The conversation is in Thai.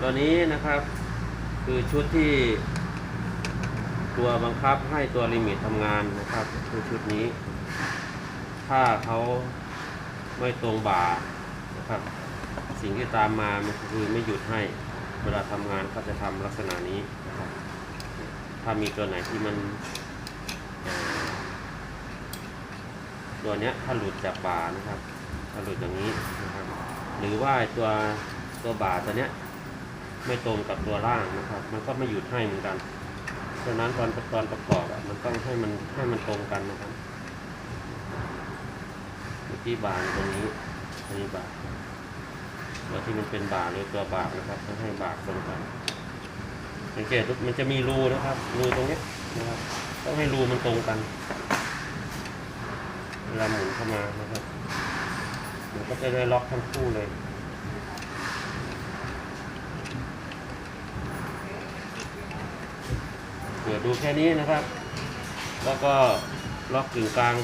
ตัวนี้นะครับคือชุดที่ตัวบังคับให้ตัวลิมิตทำงานนะครับคือชุดนี้ ถ้าเขาไม่ตรงบ่านะครับ สิ่งที่ตามมามันคือไม่หยุดให้เวลาทำงานก็จะทำลักษณะนี้นะครับถ้ามีตัวไหนที่มันตัวเนี้ยถ้าหลุดจากบ่านะครับ ถ้าหลุดอย่างนี้นะครับ หรือว่าตัวตัวบ่าตัวเนี้ย ไม่ตรงกับตัวล่างนะครับ มันก็ไม่หยุดให้เหมือนกันฉะนั้นตอนตอนประกอบอะมันต้องให้มันให้มันตรงกันนะครับเมื่บางตรงนี้อันนี้บาตัวที่มันเป็นบาหรือตัวบานะครับต้องให้บาตรงกันสังเกตดูมันจะมีรูนะครับ รูตรงนี้นะครับต้องให้รูมันตรงกันเวลาหมุนเข้ามานะครับมันก็จะได้ล็อกทั้งคู่เลย เปิดดูแค่นี้นะครับ แล้วก็ล็อกกึ่งกลาง